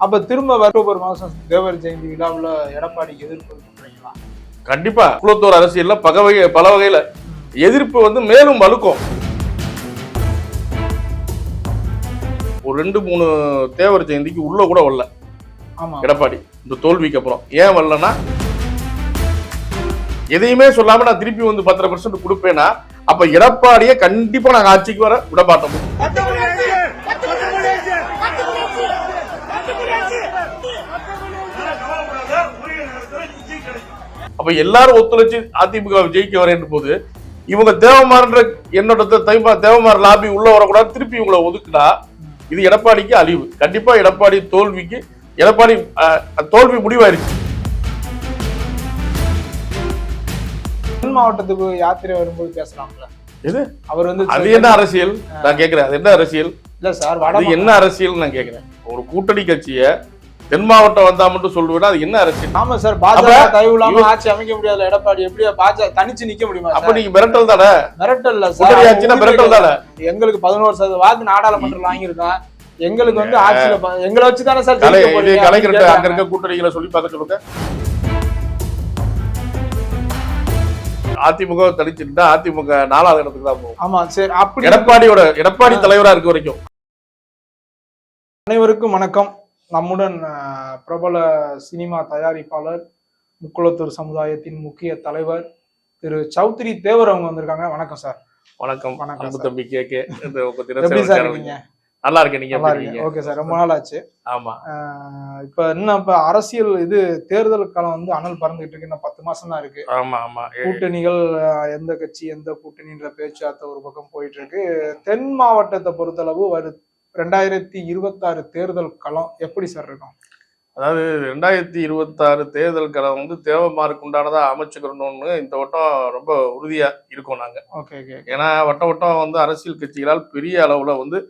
அப்ப திரும்ப அக்டோபர் மாசம் தேவர் ஜெயந்தி விழாவுல எடப்பாடிக்கு எதிர்ப்பு கண்டிப்பா. குளத்தூர் அரசியல்ல பக வகை பல வகையில எதிர்ப்பு வந்து மேலும் வலுக்கும். ஒரு ரெண்டு மூணு தேவர் ஜெயந்திக்கு உள்ள கூட வரல. ஆமா. எடப்பாடி இந்த தோல்விக்கு அப்புறம். ஏன் வரலன்னா எதையுமே சொல்லாம நான் திருப்பி வந்து பத்தரை பர்சன்ட் கொடுப்பேன்னா அப்ப எடப்பாடியை கண்டிப்பா நாங்க ஆட்சிக்கு வர விட மாட்டோம் அப்ப எல்லாரும் ஒத்துழைச்சு அதிமுக ஜெயிக்க வரேன் போது இவங்க தேவமாறன்ற என்னோட தைமா தேவமாற லாபி உள்ள வரக்கூடாது திருப்பி இவங்களை ஒதுக்குனா இது எடப்பாடிக்கு அழிவு. கண்டிப்பா எடப்பாடி தோல்விக்கு எடப்பாடி தோல்வி முடிவாயிருச்சு. தென் மாவட்டத்துக்கு யாத்திரை வரும்போது பேசலாம்ல? எது? அவர் வந்து அது என்ன அரசியல்? நான் கேக்குறேன். அது என்ன அரசியல்? இல்ல சார் என்ன அரசியல் நான் கேக்குறேன். ஒரு கூட்டணி கட்சிய தென் மாவட்டம் வந்தா மட்டும் சொல்லுவேன்னா அது என்ன அரசியல் ஆமா சார் பாஜக தயவு இல்லாம ஆட்சி அமைக்க முடியாதுல எடப்பாடி. எப்படி பாஜக தனிச்சு நிக்க முடியுமா அப்ப? நீங்க மிரட்டல் தானே? மிரட்டல்ல கூட்டணி சார் மிரட்டல் தானே? எங்களுக்கு பதினோரு சதவீத வாக்கு நாடாளுமன்றம் வாங்கியிருக்கோம். எங்களுக்கு வந்து ஆட்சியில எங்களை வச்சு தானே சார் கலை ஜெயிக்க இது போறீங்க கலைஞர்கிட்ட அப்படின்னு அங்க. இருக்க கூட்டணிகளை சொல்லி பார்க்க சொல்லுங்க. அதிமுக தடிச்சுட்டா அதிமுக நாலாவது இடத்துக்கு தான் போகும். ஆமா சரி அப்படி எடப்பாடியோட எடப்பாடி தலைவரா இருக்க வரைக்கும். அனைவருக்கும் வணக்கம். நம்முடன் பிரபல சினிமா தயாரிப்பாளர் முக்குளத்தூர் சமுதாயத்தின் முக்கிய தலைவர் திரு சௌத்ரி தேவர் அவங்க வந்திருக்காங்க. வணக்கம் சார். வணக்கம். வணக்கம். தம்பி சேனல். இருக்கீங்க? நல்லா இருக்கேன். நீங்க நல்லா இருக்கீங்க? Okay sir. ரொம்ப நாள் ஆச்சு ஆமா இப்ப இன்னும் இப்ப அரசியல் இது தேர்தல் காலம் வந்து அனல் பறந்துட்டு இருக்கு. இன்னும் பத்து மாசம் தான் இருக்கு. ஆமா ஆமா. கூட்டணிகள் எந்த கட்சி எந்த கூட்டணின்ற பேச்சுவார்த்தை ஒரு பக்கம் போயிட்டு இருக்கு. தென் மாவட்டத்தை பொறுத்தளவு வரு ரெண்டாயிரத்தி இருபத்தாறு தேர்தல் களம் எப்படி சார் இருக்கும்? அதாவது ரெண்டாயிரத்தி இருபத்தாறு தேர்தல் களம் வந்து தேவமாருக்கு உண்டானதா அமைச்சுக்கிறோம்னு இந்த வட்டம் ரொம்ப உறுதியா இருக்கோம் நாங்க. ஓகே ஓகே ஏன்னா வட்டம் வட்டம் வந்து அரசியல் கட்சிகளால் பெரிய அளவுல வந்து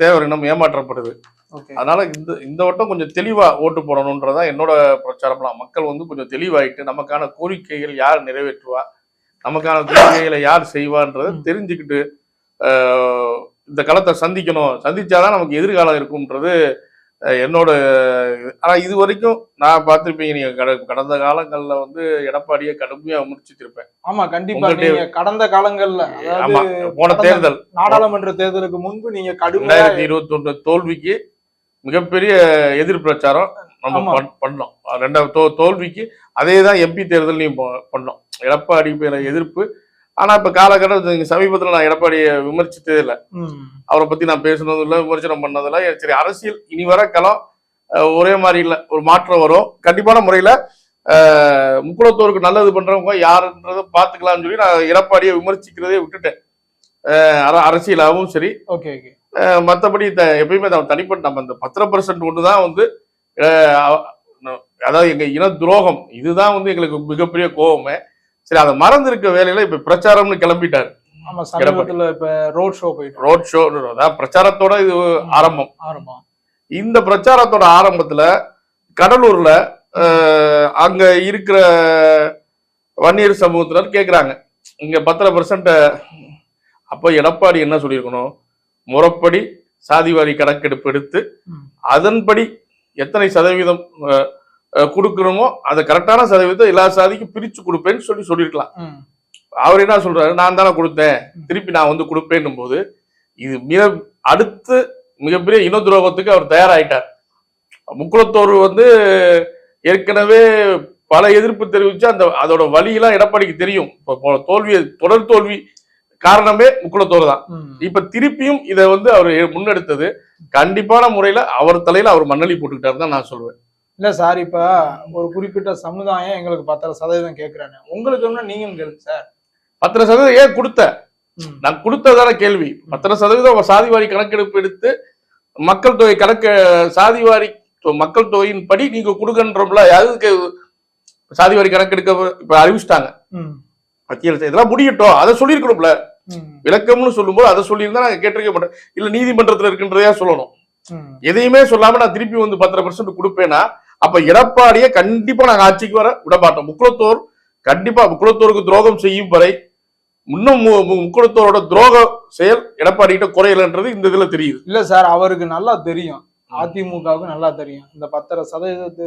தேவர் இனம் ஏமாற்றப்படுது. ஓகே அதனால இந்த இந்த வட்டம் கொஞ்சம் தெளிவா ஓட்டு போடணுன்றதான் என்னோட பிரச்சாரம்லாம் மக்கள் வந்து கொஞ்சம் தெளிவாயிட்டு நமக்கான கோரிக்கைகள் யார் நிறைவேற்றுவா நமக்கான கோரிக்கைகளை யார் செய்வான்றதை. தெரிஞ்சுக்கிட்டு இந்த களத்தை சந்திக்கணும். சந்திச்சாதான் நமக்கு எதிர்காலம் இருக்கும்ன்றது என்னோட இது. ஆனா இது வரைக்கும் நான் பார்த்திருப்பீங்க நீங்க கட- கடந்த காலங்கள்ல வந்து எடப்பாடியை கடுமையா விமர்சிச்சிருப்பேன். ஆமா கண்டிப்பா. உங்கள்ட்ட- நீங்க கடந்த காலங்கள்ல அதாவது ஆமா போன தேர்தல். நாடாளுமன்ற தேர்தலுக்கு முன்பு நீங்க கடுமையா ரெண்டாயிரத்தி இருபத்தி ஒன்று தோல்விக்கு மிகப்பெரிய எதிர் பிரச்சாரம் நம்ம பண்ணோம். ரெண்டாவது தோ தோல்விக்கு அதே தான் எம்பி தேர்தலையும் பண்ணோம். எடப்பாடி மேல எதிர்ப்பு ஆனா இப்ப காலகட்டம் சமீபத்துல நான் எடப்பாடியை விமர்சித்ததே இல்லை. அவரை பத்தி நான் பேசுனதும் இல்லை விமர்சனம் பண்ணதில்ல சரி அரசியல் இனி வர களம் ஒரே மாதிரி இல்லை ஒரு மாற்றம் வரும். கண்டிப்பான முறையில முக்குளத்தோருக்கு நல்லது பண்றவங்க யாருன்றதை பார்த்துக்கலாம்னு சொல்லி நான் எடப்பாடியை விமர்சிக்கிறதே விட்டுட்டேன். அரசியலாகவும் சரி. Okay okay. த எப்பயுமே தனிப்பட்ட நம்ம இந்த பத்திர பர்சன்ட் ஒன்று தான் வந்து அதாவது எங்க இன துரோகம் இதுதான் வந்து எங்களுக்கு மிகப்பெரிய கோவமே. சரி அதை மறந்திருக்க வேலையில இப்ப பிரச்சாரம்னு கிளம்பிட்டாரு. ஆமா சமீபத்துல இப்ப ரோட் ஷோ போயிட்டு. ரோட் ஷோ அதாவது பிரச்சாரத்தோட இது ஆரம்பம். ஆரம்பம். இந்த பிரச்சாரத்தோட ஆரம்பத்துல கடலூர்ல அங்க இருக்கிற வன்னியர் சமூகத்தினர் கேக்குறாங்க. இங்க பத்திர பர்சன்ட் அப்போ எடப்பாடி என்ன சொல்லியிருக்கணும்? முறைப்படி சாதிவாரி கணக்கெடுப்பு எடுத்து. அதன்படி எத்தனை சதவீதம் கொடுக்கணுமோ அதை கரெக்டான சதவீதத்தை எல்லா சாதிக்கும் பிரிச்சு கொடுப்பேன்னு சொல்லி சொல்லியிருக்கலாம். அவர் என்ன சொல்றாரு? நான் தானே கொடுத்தேன். திருப்பி நான் வந்து கொடுப்பேன்னும் போது இது மிக அடுத்து மிகப்பெரிய இன துரோகத்துக்கு அவர் தயாராயிட்டார். முக்குளத்தோர் வந்து ஏற்கனவே பல எதிர்ப்பு தெரிவிச்சு அந்த அதோட வழியெல்லாம் எடப்பாடிக்கு தெரியும். இப்போ தோல்வி தொடர் தோல்வி காரணமே முக்குளத்தோர் தான். இப்ப திருப்பியும் இதை வந்து அவர் முன்னெடுத்தது கண்டிப்பான முறையில அவர் தலையில அவர் மண்ணலி போட்டுக்கிட்டாரு தான் நான் சொல்லுவேன் இல்ல சார் இப்ப ஒரு குறிப்பிட்ட சமுதாயம் எங்களுக்கு பத்தரை சதவீதம் கேக்குறாங்க. உங்களுக்கு என்ன நீங்க கேளுங்க சார். பத்திர சதவீதம் ஏன் கொடுத்த? நான் கொடுத்ததான கேள்வி. பத்திர சதவீதம் சாதிவாரி கணக்கெடுப்பு எடுத்து மக்கள் தொகை கணக்கு சாதிவாரி மக்கள் தொகையின் படி நீங்க கொடுக்கன்றோம்ல அதுக்கு சாதிவாரி கணக்கெடுக்க இப்ப அறிவிச்சிட்டாங்க. அரசு இதெல்லாம் முடியட்டும். அதை சொல்லியிருக்கணும்ல. விளக்கம்னு சொல்லும்போது அதை சொல்லியிருந்தா நாங்க கேட்டிருக்க மாட்டோம். இல்ல நீதிமன்றத்துல இருக்கின்றதையா சொல்லணும். எதையுமே சொல்லாம நான் திருப்பி வந்து பத்தரை பர்சன்ட் கொடுப்பேன்னா அப்ப எடப்பாடியை கண்டிப்பா நாங்க ஆட்சிக்கு வர விட மாட்டோம் முக்குளத்தோர் கண்டிப்பா முக்குளத்தோருக்கு துரோகம் செய்யும் வரை இன்னும் முக்குளத்தோரோட துரோக செயல் எடப்பாடி கிட்ட குறையலன்றது இந்த இதுல தெரியுது. இல்ல சார் அவருக்கு நல்லா தெரியும். அதிமுகவுக்கு நல்லா தெரியும். இந்த பத்தரை சதவீதத்து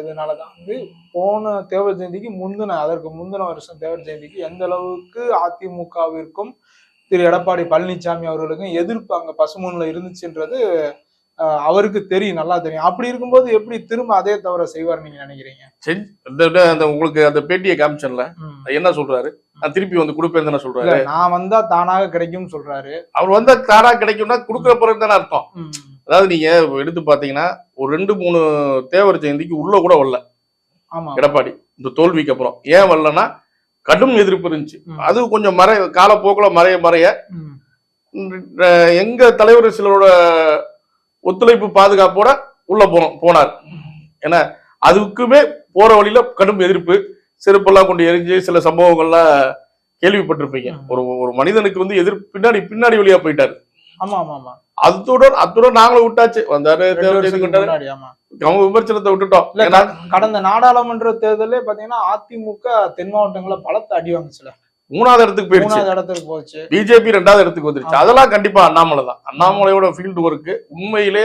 இதனாலதான் வந்து போன தேவர் ஜெயந்திக்கு முந்தின அதற்கு முந்தின வருஷம் தேவர் ஜெயந்திக்கு எந்த அளவுக்கு அதிமுகவிற்கும் திரு எடப்பாடி பழனிசாமி அவர்களுக்கும் எதிர்ப்பு அங்க பசுமூன்ல இருந்துச்சுன்றது அவருக்கு தெரியும் நல்லா தெரியும். அப்படி இருக்கும்போது எப்படி திரும்ப அதே தவிர செய்வார் நீங்க நினைக்கிறீங்க? இந்த- அந்த உங்களுக்கு அந்த பேட்டியை காமிச்சேன்ல ம். என்ன சொல்றாரு? நான் திருப்பி வந்து கொடுப்பேன் தானே சொல்றாரு? நான் வந்தா தானாக கிடைக்கும்னு சொல்றாரு. அவர் வந்தா தானா கிடைக்கும்னா கொடுக்குற பிறகு தானே அர்த்தம். அதாவது நீங்க எடுத்து பாத்தீங்கன்னா ஒரு ரெண்டு மூணு தேவர் ஜெயந்திக்கு உள்ள கூட வரல. ஆமா. எடப்பாடி இந்த தோல்விக்கு அப்புறம். ஏன் வரலன்னா கடும் எதிர்ப்பு இருந்துச்சு. அது கொஞ்சம் மறைய காலப்போக்குல மறைய மறைய. எங்க தலைவர் சிலரோட ஒத்துழைப்பு பாதுகாப்போட உள்ள போனோம் போனார். ஏன்னா அதுக்குமே போற வழியில கடும் எதிர்ப்பு செருப்பெல்லாம் கொண்டு எரிஞ்சு சில சம்பவங்கள்லாம் கேள்விப்பட்டிருப்பீங்க. ஒரு ஒரு மனிதனுக்கு வந்து எதிர்ப்பு பின்னாடி பின்னாடி வழியா போயிட்டாரு. ஆமா ஆமா ஆமா. அத்துடன் அத்துடன் நாங்களும் விட்டாச்சு. வந்தாரு அவங்க விமர்சனத்தை விட்டுட்டோம். கடந்த நாடாளுமன்ற தேர்தலே பாத்தீங்கன்னா அதிமுக தென் மாவட்டங்கள்ல பலத்த அடி வாங்குச்சுல. மூணாவது இடத்துக்கு போயிடுச்சு. மூணாவது இடத்துக்கு போச்சு. பிஜேபி ரெண்டாவது இடத்துக்கு வந்துருச்சு. அதெல்லாம் கண்டிப்பா அண்ணாமலை தான். அண்ணாமலையோட ஃபீல்டு ஒர்க்கு உண்மையிலே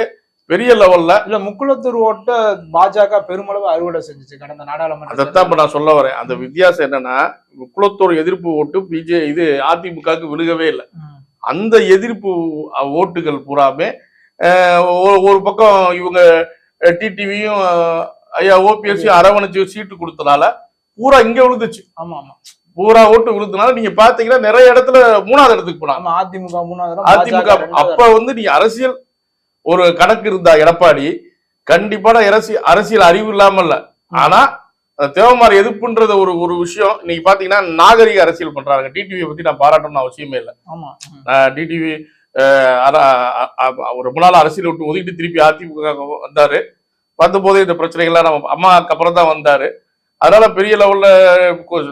பெரிய லெவல்ல இல்ல முக்குளத்தூர் ஓட்ட பாஜக பெருமளவு அறுவடை செஞ்சுச்சு கடந்த நாடாளுமன்ற அதைத்தான் இப்ப நான் சொல்ல வரேன். அந்த வித்தியாசம் என்னன்னா குளத்தூர் எதிர்ப்பு ஓட்டு பிஜே இது அதிமுகவுக்கு விழுகவே இல்லை. அந்த எதிர்ப்பு ஓட்டுகள் பூராமே ஒரு பக்கம் இவங்க டிடிவியும் ஐயா ஓபிஎஸ்சியும் அரவணைச்சு சீட்டு கொடுத்தனால பூரா இங்க விழுந்துச்சு. ஆமா ஆமா. பூரா ஓட்டு விழுந்தனால நீங்க பாத்தீங்கன்னா நிறைய இடத்துல மூணாவது இடத்துக்கு போனாங்க. அதிமுக மூணாவது அதிமுக அப்ப வந்து நீ அரசியல் ஒரு கணக்கு இருந்தா எடப்பாடி கண்டிப்பான அரசியல் அரசியல் அறிவு இல்லாம இல்ல. ஆனா தேவமாரி எதிர்ப்புன்றத ஒரு ஒரு விஷயம். இன்னைக்கு பாத்தீங்கன்னா நாகரிக அரசியல் பண்றாங்க. டிடிவியை பத்தி நான் பாராட்டணும்னு அவசியமே இல்லை. டிடிவி ரொம்ப நாள் அரசியல் விட்டு ஒதுக்கிட்டு திருப்பி அதிமுக வந்தாரு. வந்தபோதே இந்த பிரச்சனைகள்லாம் நம்ம அம்மாக்கு அப்புறம் தான் வந்தாரு. அதனால பெரிய லெவல்ல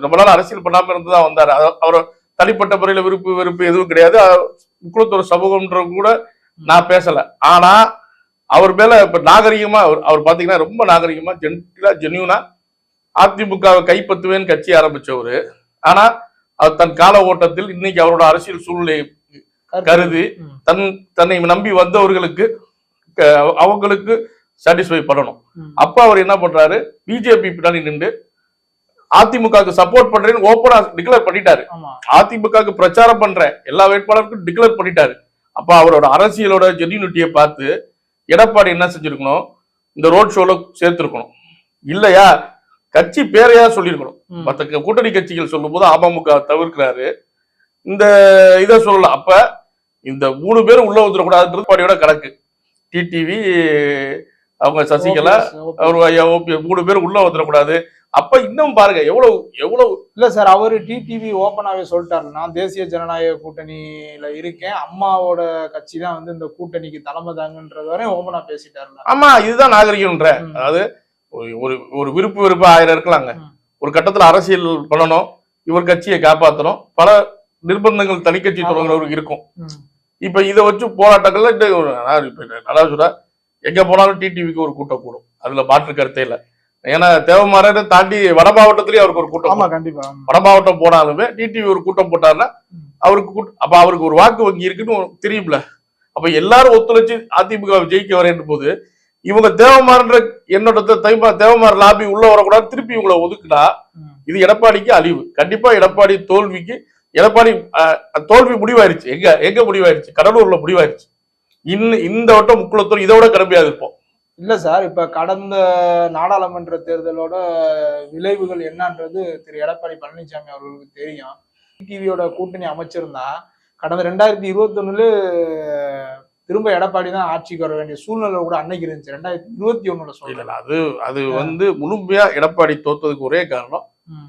ரொம்ப நாள் அரசியல் பண்ணாம இருந்து தான் வந்தாரு அவர் தனிப்பட்ட முறையில விருப்பு வெறுப்பு எதுவும் கிடையாது. முக்குளத்தூர் சமூகம்ன்ற கூட நான் பேசல. ஆனா அவர் மேல இப்ப நாகரிகமா அவர் அவர் பாத்தீங்கன்னா ரொம்ப நாகரிகமா ஜென்டிலா ஜென்யூனா அதிமுகவை கைப்பற்றுவேன்னு கட்சி ஆரம்பிச்சவரு. ஆனா அவர் தன் கால ஓட்டத்தில் இன்னைக்கு அவரோட அரசியல் சூழ்நிலை கருதி. தன் தன்னை நம்பி வந்தவர்களுக்கு அவங்களுக்கு சாட்டிஸ்ஃபை பண்ணணும். அப்ப அவர் என்ன பண்றாரு? பிஜேபி பின்னாடி நின்று அதிமுகவுக்கு சப்போர்ட் பண்றேன்னு ஓப்பனா டிக்ளேர் பண்ணிட்டாரு. அதிமுகவுக்கு பிரச்சாரம் பண்றேன் எல்லா வேட்பாளருக்கும் டிக்ளேர் பண்ணிட்டாரு. அப்ப அவரோட அரசியலோட ஜென்யூனிட்டியை பார்த்து எடப்பாடி என்ன செஞ்சிருக்கணும்? இந்த ரோட் ஷோல சேர்த்திருக்கணும். இல்லையா? கட்சி பேரையா சொல்லியிருக்கணும். ம். மற்ற க- கூட்டணி கட்சிகள் சொல்லும்போது அமமுக தவிர்க்கிறாரு. இந்த இதை சொல்லலாம் அப்ப இந்த மூணு பேரும் உள்ள வந்துடக்கூடாதுன்றது எடப்பாடியோட கணக்கு. டிடிவி அவங்க சசிகலா ஐயா ஓபி மூணு பேரும் உள்ள வந்துடக்கூடாது. அப்ப இன்னும் பாருங்க எவ்வளவு எவ்வளவு இல்ல சார் அவரு டிடிவி ஓப்பனாவே சொல்லிட்டாரு. நான் தேசிய ஜனநாயக கூட்டணியில இருக்கேன். அம்மாவோட கட்சி தான் வந்து இந்த கூட்டணிக்கு தலைமை தாங்கன்றது வரையும் ஓப்பனா பேசிட்டாருல ஆமா இதுதான் நாகரிகம்ன்ற. அதாவது ஒரு- ஒரு ஒரு விருப்பு வெறுப்பு ஆயிரம் இருக்கலாங்க. ஒரு கட்டத்துல அரசியல் பண்ணணும் இவர் கட்சியை காப்பாத்தணும். பல நிர்பந்தங்கள் தனிக்கட்சி. தொடங்குறவருக்கு இருக்கும். இப்ப இதை வச்சு போராட்டங்கள்ல ஒரு நல்லா சொல்ற. எங்க போனாலும் டிடிவிக்கு ஒரு கூட்டம் கூடும் அதுல மாற்று கருத்தே இல்ல ஏன்னா தேவமாறனை தாண்டி வட மாவட்டத்திலயும் அவருக்கு ஒரு கூட்டம். கண்டிப்பா. வட மாவட்டம் போனாலுமே டிடிவி ஒரு கூட்டம் போட்டாருன்னா. அவருக்கு அப்ப அவருக்கு ஒரு வாக்கு வங்கி இருக்குன்னு தெரியும்ல அப்ப எல்லாரும் ஒத்துழைச்சு அதிமுக ஜெயிக்க வரேன் போது இவங்க தேவமாறன்ற என்னோட தைமா தேவமார் லாபி உள்ள வரக்கூடாது திருப்பி இவங்களை ஒதுக்குனா. இது எடப்பாடிக்கு அழிவு கண்டிப்பா எடப்பாடி தோல்விக்கு எடப்பாடி தோல்வி முடிவாயிருச்சு எங்க எங்க முடிவாயிருச்சு கடலூர்ல முடிவாயிருச்சு இன்னும் இந்த வட்டம் முக்குளத்தூர் இதை விட கடுமையாக இருப்போம் இல்ல சார் இப்ப கடந்த நாடாளுமன்ற தேர்தலோட விளைவுகள் என்னன்றது திரு எடப்பாடி பழனிசாமி அவர்களுக்கு தெரியும் டிவியோட கூட்டணி அமைச்சிருந்தா கடந்த ரெண்டாயிரத்தி இருபத்தி ஒண்ணுல திரும்ப எடப்பாடி தான் ஆட்சிக்கு வர வேண்டிய சூழ்நிலை கூட அன்னைக்கு இருந்துச்சு ரெண்டாயிரத்தி இருபத்தி ஒண்ணுல இல்ல, அது அது வந்து முழுமையா எடப்பாடி தோத்ததுக்கு ஒரே காரணம்.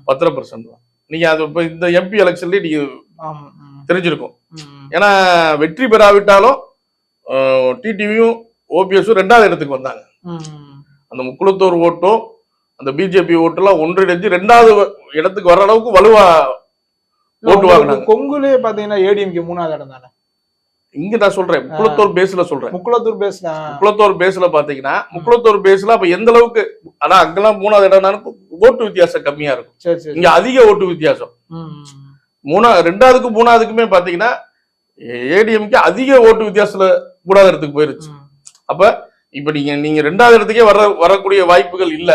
பத்திர பர்சன்ட் தான் நீங்க அது இப்ப இந்த எம்பி எலெக்ஷன்லயே நீங்க. தெரிஞ்சிருக்கும். ஏன்னா வெற்றி பெறாவிட்டாலும் டிடிவியும் ஓபிஎஸும் ரெண்டாவது இடத்துக்கு வந்தாங்க. அந்த முக்குளத்தூர் ஓட்டும் அந்த பிஜேபி ஓட்டெல்லாம் ஒன்றிணைஞ்சு ரெண்டாவது இடத்துக்கு வர அளவுக்கு வலுவா ஓட்டு வாங்கினாங்க. கொங்குலே பாத்தீங்கன்னா ஏடிஎம்கே மூணாவது இடம் தானே? இங்க நான் சொல்றேன் முக்குளத்தூர் பேஸ்ல சொல்றேன். முக்குளத்தூர் பேஸ்ல முக்குளத்தூர் பேஸ்ல பாத்தீங்கன்னா முக்குளத்தூர் பேஸ்ல அப்ப எந்த அளவுக்கு ஆனா அங்கெல்லாம் மூணாவது இடம் ஓட்டு வித்தியாசம் கம்மியா இருக்கும். சரி சரி இங்க அதிக ஓட்டு வித்தியாசம். மூணா ரெண்டாவதுக்கும் மூணாவதுக்குமே பாத்தீங்கன்னா ஏடிஎம்கே அதிக ஓட்டு வித்தியாசத்துல மூணாவது இடத்துக்கு போயிருச்சு. அப்ப இப்ப நீங்க நீங்க ரெண்டாவது இடத்துக்கே வர வரக்கூடிய வாய்ப்புகள் இல்ல.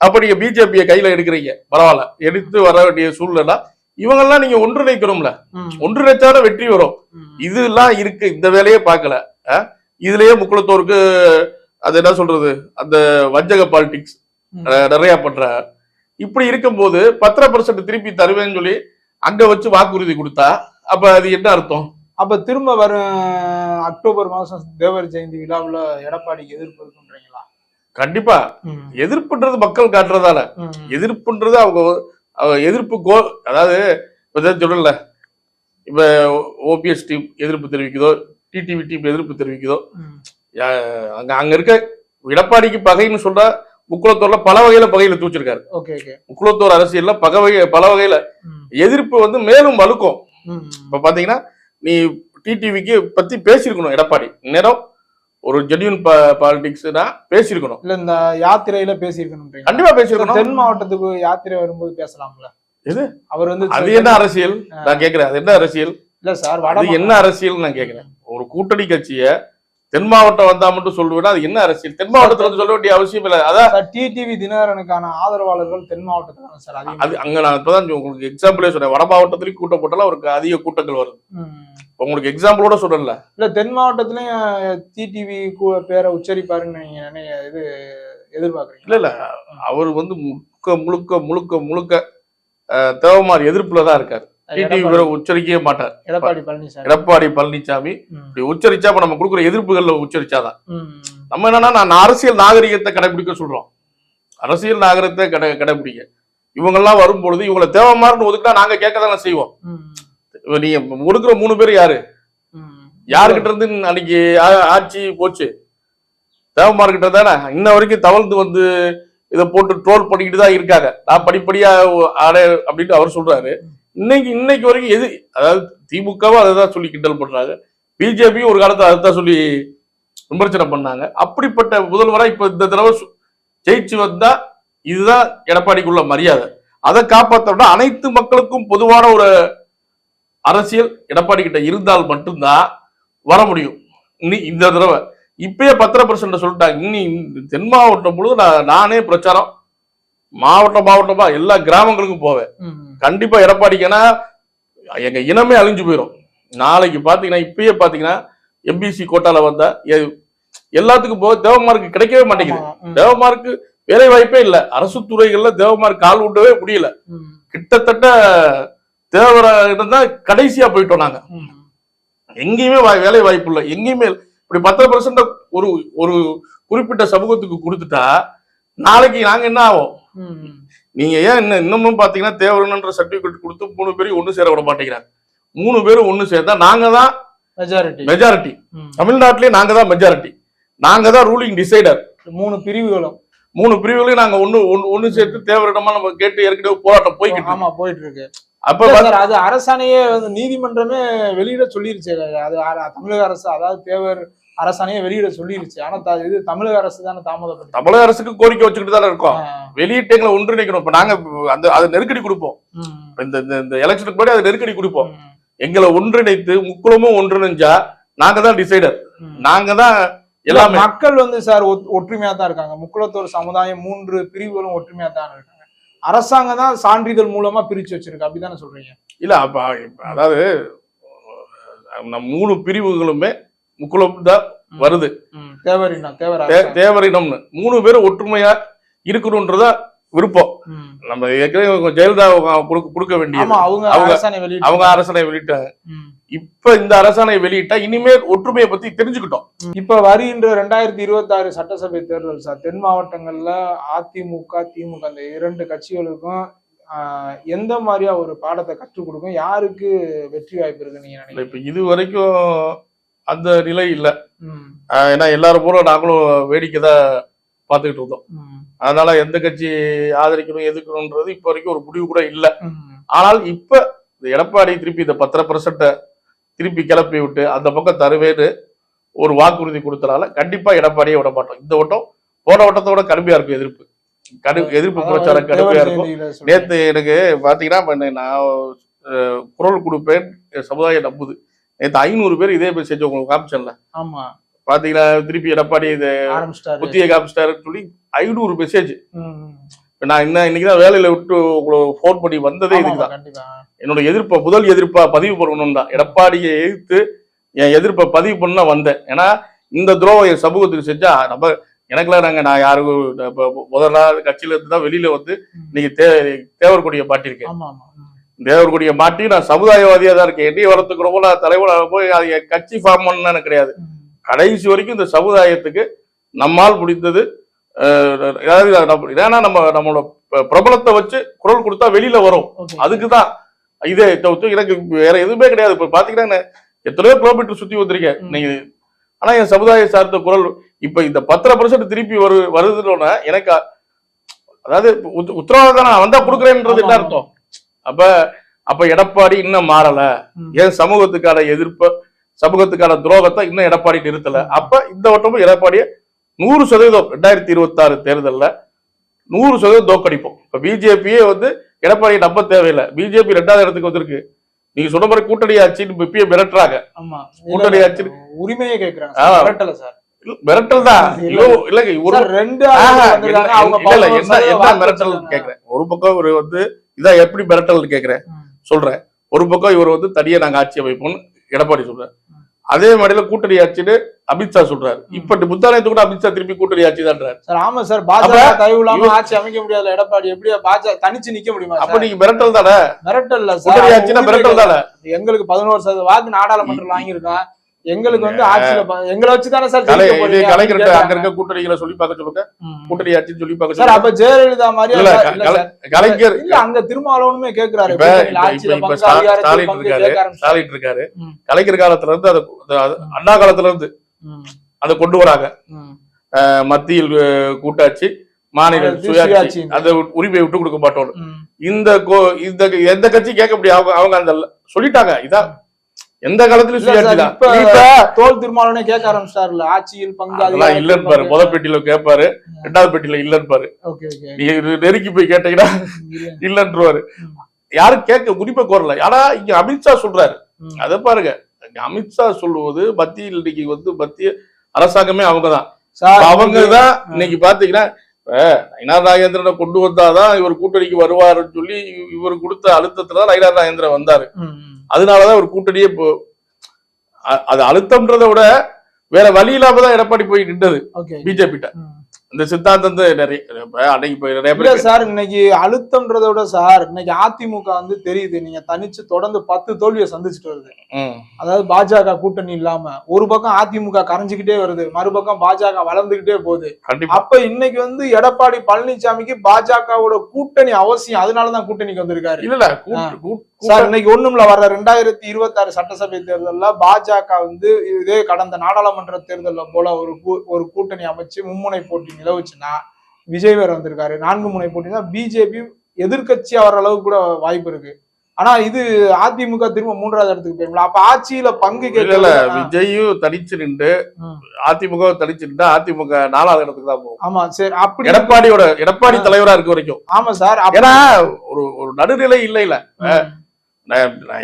அப்ப நீங்க பிஜேபியை கையில எடுக்கிறீங்க. பரவாயில்ல. எடுத்து வர வேண்டிய சூழ்நிலை இவங்கெல்லாம் நீங்க ஒன்றிணைக்கணும்ல. ம், ஒன்றிணைச்சாலும் வெற்றி வரும். இதெல்லாம் இருக்கு. இந்த வேலையே பார்க்கல? இதுலயே முக்குளத்தோருக்கு அது என்ன சொல்றது? அந்த வஞ்சக பாலிடிக்ஸ். நிறைய பண்ற. இப்படி இருக்கும்போது பத்தரை பர்சன்ட் திருப்பி தருவேன்னு சொல்லி அங்க வச்சு வாக்குறுதி கொடுத்தா அப்ப அது என்ன அர்த்தம்? அப்ப திரும்ப வரும் அக்டோபர் மாசம் தேவர் ஜெயந்தி விழாவுல எடப்பாடிக்கு எதிர்ப்பு இருக்குன்றீங்களா? கண்டிப்பா. எதிர்ப்புன்றது மக்கள் காட்டுறதால. எதிர்ப்புன்றது அவங்க எதிர்ப்பு கோ அதாவது இப்ப சொல்லல இப்ப ஓபிஎஸ் டீம் எதிர்ப்பு தெரிவிக்குதோ டிடிவி டீம் எதிர்ப்பு தெரிவிக்குதோ அங்க அங்க இருக்க எடப்பாடிக்கு பகைன்னு சொல்ற முக்குளத்தோர்ல பல வகையில பகையில தூச்சிருக்காரு. Okay okay. முக்குளத்தோர் அரசியல்ல பக பல வகையில எதிர்ப்பு வந்து மேலும் வலுக்கும். இப்ப பாத்தீங்கன்னா நீ டிடிவிக்கு பத்தி பேசியிருக்கணும் எடப்பாடி. நேரம் ஒரு ஜென்யூன் பாலிடிக்ஸ்னா பேசியிருக்கணும். இல்ல இந்த யாத்திரையில பேசியிருக்கணும்ன்றீங்க கண்டிப்பா பேசியிருக்கணும். தென் மாவட்டத்துக்கு யாத்திரை வரும்போது பேசலாம்ல? எது? அவர் வந்து அது என்ன அரசியல்? நான் கேக்குறேன். அது என்ன அரசியல்? இல்ல சார் அது என்ன அரசியல் நான் கேக்குறேன். ஒரு கூட்டணி கட்சிய தென் மாவட்டம் வந்தா மட்டும் சொல்லுவேன்னா அது என்ன அரசியல்? தென் மாவட்டத்துல வந்து சொல்ல வேண்டிய அவசியம் இல்லை. அதான் டிடிவி தினகரனுக்கான ஆதரவாளர்கள் தென் மாவட்டத்துல சார் அது அங்க நான் இப்பதான் உங்களுக்கு எக்ஸாம்பிளே சொன்னேன். வட மாவட்டத்திலயும் கூட்டம் போட்டாலும் அவருக்கு அதிக கூட்டங்கள் வருது உங்களுக்கு எக்ஸாம்பிளோட சொல்லல. இல்ல தென் மாவட்டத்திலயும் டிடிவி பேரை உச்சரிப்பாருன்னு நீங்க இது எதிர்பார்க்கறீங்க? இல்ல இல்ல. அவர் வந்து முழுக்க முழுக்க முழுக்க முழுக்க தேவமார் எதிர்ப்புல தான் இருக்காரு. டிடிவி உச்சரிக்கவே மாட்டார். எடப்பாடி பழனிசாமி. எடப்பாடி பழனிசாமி இப்படி உச்சரிச்சா இப்ப நம்ம கொடுக்குற எதிர்ப்புகள்ல உச்சரிச்சாதான். நம்ம என்னன்னா நான் அரசியல் நாகரிகத்தை கடைபிடிக்க சொல்றோம். அரசியல் நாகரிகத்தை கடை கடைபிடிக்க. இவங்கெல்லாம் வரும்பொழுது இவங்களை தேவமார்னு ஒதுக்கினா நாங்க கேட்க செய்வோம். ம், இப்ப நீங்க ஒடுக்குற மூணு பேர் யாரு. யாருகிட்ட இருந்து அன்னைக்கு ஆட்சி போச்சு? தேவமார் கிட்ட தானே? இன்ன வரைக்கும் தவழ்ந்து வந்து இதை போட்டு ட்ரோல் பண்ணிக்கிட்டு தான் இருக்காங்க. நான் படிப்படியா ஆட அப்படின்னு அவர் சொல்றாரு. இன்னைக்கு இன்னைக்கு வரைக்கும் எது அதாவது திமுகவும் அதை தான் சொல்லி கிண்டல் பண்றாங்க. பிஜேபியும் ஒரு காலத்தில் அதை தான் சொல்லி விமர்சனம் பண்ணாங்க. அப்படிப்பட்ட முதல்வராக இப்போ இந்த தடவை சு- ஜெயிச்சு வந்தா இதுதான் எடப்பாடிக்குள்ள மரியாதை. அதை காப்பாற்றோம்னா அனைத்து மக்களுக்கும் பொதுவான ஒரு அரசியல் எடப்பாடி கிட்ட இருந்தால் மட்டும்தான் வர முடியும். இனி இந்த தடவை. இப்பயே பத்திர பிரசன்ட சொல்லிட்டாங்க. இனி தென் மாவட்டம் முழுவதும் நான் நானே பிரச்சாரம் மாவட்டம் மாவட்டமா எல்லா கிராமங்களுக்கும் போவேன். கண்டிப்பா எடப்பாடிக்கு ஏன்னா எங்க இனமே அழிஞ்சு போயிடும் நாளைக்கு பாத்தீங்கன்னா இப்பயே பாத்தீங்கன்னா எம்பிசி கோட்டால வந்தா எல்லாத்துக்கும் போக தேவமார்க்கு கிடைக்கவே மாட்டேங்குது. தேவமார்க்கு வேலை வாய்ப்பே இல்ல. அரசு துறைகள்ல தேவமார்க் கால் விடவே முடியல. கிட்டத்தட்ட தேவரிடம் தான் கடைசியா போயிட்டோம் நாங்க. எங்கேயுமே வேலை வாய்ப்பு இல்லை. எங்கேயுமே. இப்படி பத்து பர்சன்ட் ஒரு ஒரு குறிப்பிட்ட சமூகத்துக்கு கொடுத்துட்டா நாளைக்கு நாங்க என்ன ஆகும். நீங்க ஏன் இன்னும் இன்னமும் பாத்தீங்கன்னா தேவரன்ற சர்டிபிகேட் கொடுத்து மூணு பேரையும் ஒண்ணு சேர விட மாட்டேங்கிறாங்க. மூணு பேரும் ஒண்ணு சேர்ந்தா நாங்க தான் மெஜாரிட்டி மெஜாரிட்டி ம். தமிழ்நாட்டிலேயே நாங்க தான் மெஜாரிட்டி நாங்க தான் ரூலிங் டிசைடர் மூணு பிரிவுகளும். மூணு பிரிவுகளையும் நாங்க ஒண்ணு ஒண்ணு சேர்த்து தேவரிடமா நம்ம கேட்டு ஏற்கனவே போராட்டம் போய்கிட்டு. ஆமா போயிட்டு இருக்கு அப்ப அது அரசாணையே வந்து நீதிமன்றமே வெளியிட சொல்லிருச்சு. அது தமிழக அரசு அதாவது தேவர் அரசாணையே வெளியிட சொல்லிருச்சு. ஆனா இது தமிழக அரசு தானே தாமதப்படுத்தி தமிழக அரசுக்கு கோரிக்கை வச்சுக்கிட்டு தானே இருக்கோம். வெளியிட்டு எங்களை ஒன்றிணைக்கணும். இப்ப நாங்க அந்த அது நெருக்கடி கொடுப்போம். இந்த இந்த- எலெக்ஷனுக்கு முன்னாடி அது நெருக்கடி கொடுப்போம். எங்களை ஒன்றிணைத்து முக்குளமும் ஒன்றிணைஞ்சா நாங்க தான் டிசைடர் நாங்க தான் எல்லாமே. மக்கள் வந்து சார் ஒற்றுமையா தான் இருக்காங்க. முக்குளத்தோர் சமுதாயம் மூன்று பிரிவுகளும் ஒற்றுமையா தான் இருக்காங்க. அரசாங்கம் தான் சான்றிதழ் மூலமா பிரிச்சு வச்சிருக்கு. அப்படிதானே சொல்றீங்க? இல்ல அப்ப அதாவது நம்ம மூணு பிரிவுகளுமே முக்குளம் தான் வருது. தேவரினம்னு. மூணு பேரும் ஒற்றுமையா இருக்கணும்ன்றதா விருப்பம். நம்ம ஏற்கனவே ஜெயலலிதா கொடுக்க ஆமா அவங்க அவங்க- அரசனை வெளியிட்டாங்க. இப்ப இந்த அரசாணை வெளியிட்டா இனிமேல் ஒற்றுமையை பத்தி தெரிஞ்சுக்கிட்டோம். இப்ப வருகின்ற ரெண்டாயிரத்தி இருபத்தி ஆறு சட்டசபை தேர்தல் சார் தென் மாவட்டங்கள்ல அதிமுக திமுக அந்த இரண்டு கட்சிகளுக்கும் ஆஹ், எந்த மாதிரியா ஒரு பாடத்தை கற்றுக் கொடுக்கும்? யாருக்கு வெற்றி வாய்ப்பு இருக்கு நீங்க நினைக்கிறீங்க? இப்ப இது வரைக்கும் அந்த நிலை இல்ல. ஏன்னா எல்லாரும் போல நாங்களும் வேடிக்கை தான் பார்த்துக்கிட்டு இருந்தோம். அதனால எந்த கட்சி ஆதரிக்கணும் எதுக்கணும்ன்றது இப்ப வரைக்கும் ஒரு முடிவு கூட இல்ல. ஆனால் இப்ப இந்த எடப்பாடி திருப்பி இந்த பத்தரை பர்சன்ட திருப்பி கிளப்பி விட்டு அந்த பக்கம் தருவேன்னு ஒரு வாக்குறுதி கொடுத்தனால கண்டிப்பா எடப்பாடியே விட மாட்டோம். இந்த வட்டம் போன வட்டத்தோட கடுமையா இருக்கும் எதிர்ப்பு. கடு எதிர்ப்பு பிரச்சாரம் கடுமையா இருக்கும். நேத்து எனக்கு பாத்தீங்கன்னா நான் குரல் கொடுப்பேன் சமுதாயம் நம்புது. நேத்து ஐநூறு பேர் இதே செஞ்சு உங்களுக்கு காமிச்சேன்ல. ஆமா. பாத்தீங்கன்னா திருப்பி எடப்பாடி இது புத்திய காமிச்சிட்டாருன்னு சொல்லி ஐநூறு மெசேஜ். நான் இன்னும் இன்னைக்கு தான் வேலையில விட்டு உங்களுக்கு ஃபோன் பண்ணி வந்ததே ஆமா, இதுக்கு ஆமா, தான் கண்டிப்பா. என்னோட எதிர்ப்பை முதல் எதிர்ப்பா பதிவு பண்ணணும் தான். எடப்பாடியை எதிர்த்து என் எதிர்ப்பை பதிவு பண்ண வந்தேன். ஏன்னா இந்த துரோகம் என் சமூகத்துக்கு செஞ்சா நம்ம எனக்குலாம் நாங்க நான் இப்ப முதல் நாள் கட்சியில இருந்து தான் வெளியில வந்து. இன்னைக்கு தே தேவர் கொடியை மாட்டிருக்கேன் ஆமா ஆமா ம். தேவர் கொடியை மாட்டி நான் சமுதாயவாதியா தான் இருக்கேன் எண்ணி வரத்துக்கு ரொம்ப நான் தலைவராக போய் அது என் கட்சி ஃபார்ம் பண்ண எனக்கு கிடையாது. கடைசி வரைக்கும் இந்த சமுதாயத்துக்கு நம்மால் முடிந்தது அதாவது ஏன்னா நம்ம நம்மளோட பிரபலத்தை வச்சு குரல் கொடுத்தா வெளியில வரும். அதுக்கு தான் இதே தவிர்த்து எனக்கு வேற எதுவுமே கிடையாது இப்ப பாத்தீங்கன்னா நான் எத்தனையோ கிலோமீட்டர் சுத்தி வந்திருக்கேன். நீங்க ஆனா என் சமுதாய சார்ந்த குரல் இப்ப இந்த பத்தரை பர்சன்ட் திருப்பி வரு வருதுன்னு எனக்கு அதாவது உத்- உத்தரவாதம் நான் வந்தா கொடுக்குறேன்றது என்ன அர்த்தம் அப்ப அப்ப எடப்பாடி இன்னும் மாறல. ஏன் சமூகத்துக்கான எதிர்ப்ப சமூகத்துக்கான துரோகத்தை இன்னும் எடப்பாடி நிறுத்தல? அப்ப இந்த வட்டமும் எடப்பாடியை நூறு சதவீதம் ரெண்டாயிரத்தி இருபத்தி ஆறு தேர்தல்ல நூறு சதவீதம் தோக்கடிப்போம் இப்ப பிஜேபியே வந்து எடப்பாடியை நம்ப தேவையில்லை. பிஜேபி ரெண்டாவது இடத்துக்கு வந்திருக்கு. நீங்க சொன்ன மாதிரி கூட்டணி ஆட்சின்னு இப்ப இப்பயே மிரட்டுறாங்க. கூட்டணி ஆட்சி- உரிமையே. சார். மிரட்டல மிரட்டல் தான் இல்லைங்க ஒரு ரெண்டு மிரட்டல். கேக்குறேன். ஒரு பக்கம் இவர் வந்து இதான் எப்படி மிரட்டல் கேக்குறேன். சொல்றேன். ஒரு பக்கம் இவர் வந்து தனியா நாங்க ஆட்சி அமைப்போம்னு எடப்பாடி சொல்றாரு. அதே மாதிரில கூட்டணி ஆட்சின்னு அமித்ஷா சொல்றாரு. இப்ப முந்தானத்து கூட அமித்ஷா திருப்பி கூட்டணி ஆட்சி தான்றாரு சார் ஆமா சார் பாஜக தயவு இல்லாம ஆட்சி அமைக்க முடியாதுல எடப்பாடி. எப்படி பாஜக தனிச்சு நிக்க முடியுமா அப்ப? நீங்க மிரட்டல் தானே மிரட்டல்ல சார் கூட்டணி ஆட்சினா மிரட்டல் தானே எங்களுக்கு பதினோரு சதவீத வாக்கு நாடாளுமன்றம் வாங்கியிருக்கோம். எங்களுக்கு வந்து ஆட்சியில எங்களை வச்சு தானே சார் கலை அப்படின்னு அங்க. இருக்க கூட்டணிகளை சொல்லி பார்க்க சொல்லுங்க. கூட்டணி ஆட்சின்னு சொல்லி பார்க்க சார் அப்ப ஜெயலலிதா சார். கலைஞர் இல்ல அங்க திருமாவளவனுமே கேக்குறாரு ஸ்டாலின் இருக்காரு. ஸ்டாலின் இருக்காரு. கலைஞர் காலத்துல இருந்து அதை அண்ணா காலத்துல இருந்து. அதை கொண்டு வராங்க மத்தியில் கூட்டாட்சி மாநில அது சுயாட்சி. அந்த உரிமையை விட்டு கொடுக்க மாட்டோம். இந்த இந்த எந்த கட்சி கேட்க முடியும் அவங்க அவங்க அந்த சொல்லிட்டாங்க இதான் எந்த காலத்திலும் சுயாட்சி தான் தோல் திருமாவளவனே கேட்க ஆரம்பிச்சிட்டாருல ஆட்சியில் பங்கு அதெல்லாம் இல்லன்னு பாரு. முத பெட்டியில கேட்பாரு. ரெண்டாவது பெட்டியில இல்லன்னு பாரு. நீ நெருக்கி போய் கேட்டீங்கன்னா இல்ல. இல்லன்றுவாரு. யாரும் கேட்க உரிமை கோரல. ஆனா இங்க அமித்ஷா சொல்றாரு. அதை பாருங்க. அமித்ஷா சொல்லுவது மத்தியில் இன்னைக்கு வந்து மத்திய அரசாங்கமே அவங்கதான் சார், அவங்க தான் இன்னைக்கு பாத்தீங்கன்னா நயினார் நாகேந்திரனை கொண்டு வந்தாதான் இவர் கூட்டணிக்கு வருவாருன்னு சொல்லி இவர் கொடுத்த அழுத்தத்துல தான் நயினார் நாகேந்திரன் வந்தாரு. அதனாலதான் ஒரு கூட்டணியே இப்போ அது அழுத்தம்ன்றதை விட வேற வழி இல்லாம தான் எடப்பாடி போய் நின்றது பிஜேபி. இந்த சித்தாந்தத்தை நிறைய அன்னைக்கு நிறைய பேர் சார் இன்னைக்கு அழுத்தம்ன்றதை விட சார் இன்னைக்கு அதிமுக வந்து தெரியுது நீங்க தனிச்சு தொடர்ந்து பத்து தோல்வியை சந்திச்சுட்டு வருது. அதாவது பாஜக கூட்டணி இல்லாம ஒரு பக்கம் அதிமுக கரைஞ்சுக்கிட்டே வருது மறுபக்கம் பாஜக வளர்ந்துகிட்டே போகுது. அப்ப இன்னைக்கு வந்து எடப்பாடி பழனிசாமிக்கு பாஜகவோட கூட்டணி அவசியம் அதனாலதான் கூட்டணிக்கு வந்திருக்காரு. இல்ல சார் இன்னைக்கு ஒண்ணும்ல வர்ற ரெண்டாயிரத்தி இருபத்தி ஆறு சட்டசபை தேர்தல்ல பாஜக வந்து இதே கடந்த நாடாளுமன்ற தேர்தல்ல போல ஒரு ஒரு கூட்டணி அமைச்சு மும்முனை போட்டி நிலவுச்சுன்னா விஜய் வேற வந்திருக்காரு. நான்கு முனை போட்டினா பிஜேபி எதிர்க்கட்சியா வர அளவுக்கு கூட வாய்ப்பு இருக்கு. ஆனா இது அதிமுக திரும்ப மூன்றாவது இடத்துக்கு போயிருங்களா அப்ப ஆட்சியில பங்கு கேட்கல விஜயும் தனிச்சு நின்று. அதிமுக தனிச்சு நின்று அதிமுக நாலாவது இடத்துக்கு தான் போகும். ஆமா சரி அப்படி எடப்பாடியோட எடப்பாடி தலைவரா இருக்க வரைக்கும். ஆமா சார் ஏன்னா ஒரு ஒரு நடுநிலை இல்ல இல்ல ம், நான் நான்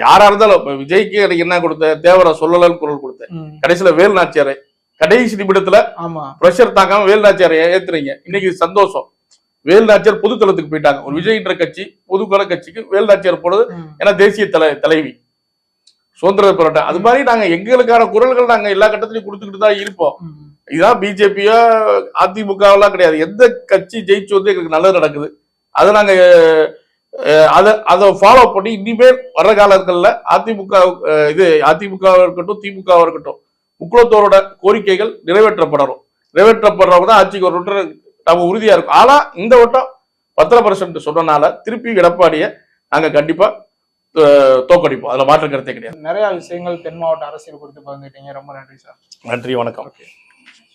யாரா இருந்தாலும் இப்ப விஜய்க்கு எனக்கு என்ன கொடுத்தேன்? தேவரை சொல்லலன்னு குரல் கொடுத்தேன். கடைசியில வேல் நாச்சியாரை கடைசி நிமிடத்துல ஆமா. பிரஷர் தாக்காம வேல் நாச்சியாரை ஏத்துறீங்க. இன்னைக்கு சந்தோஷம். வேல் நாச்சியார் பொதுத்தளத்துக்கு போயிட்டாங்க. ஒரு விஜய்ன்ற கட்சி பொதுக்கல கட்சிக்கு வேல் நாச்சியார் போனது ஏன்னா தேசிய தலை தலைவி. சுதந்திர போராட்டம். அது மாதிரி நாங்க எங்களுக்கான குரல்கள் நாங்க எல்லா கட்டத்திலையும் கொடுத்துக்கிட்டு தான் இருப்போம். இதுதான் பிஜேபியோ அதிமுகவெல்லாம் கிடையாது. எந்த கட்சி ஜெயிச்சு வந்து எங்களுக்கு நல்லது நடக்குது. அதை நாங்க அதை அதை ஃபாலோ பண்ணி இனிமேல் வர்ற காலங்களில் அதிமுக இது அதிமுகவா இருக்கட்டும் திமுகவா இருக்கட்டும் முக்குளத்தோரோட கோரிக்கைகள் நிறைவேற்றப்படணும். நிறைவேற்றப்படுறவங்க தான் ஆட்சிக்கு வரணுன்ற நம்ம உறுதியா இருக்கும். ஆனா இந்த வட்டம் பத்தரை பர்சன்ட் சொன்னனால திருப்பி எடப்பாடியை நாங்க கண்டிப்பா அஹ், தோக்கடிப்போம் அதுல மாற்று கருத்தே கிடையாது. நிறைய விஷயங்கள் தென் மாவட்ட அரசியல் குறித்து பகிர்ந்துட்டீங்க ரொம்ப நன்றி சார். நன்றி வணக்கம்.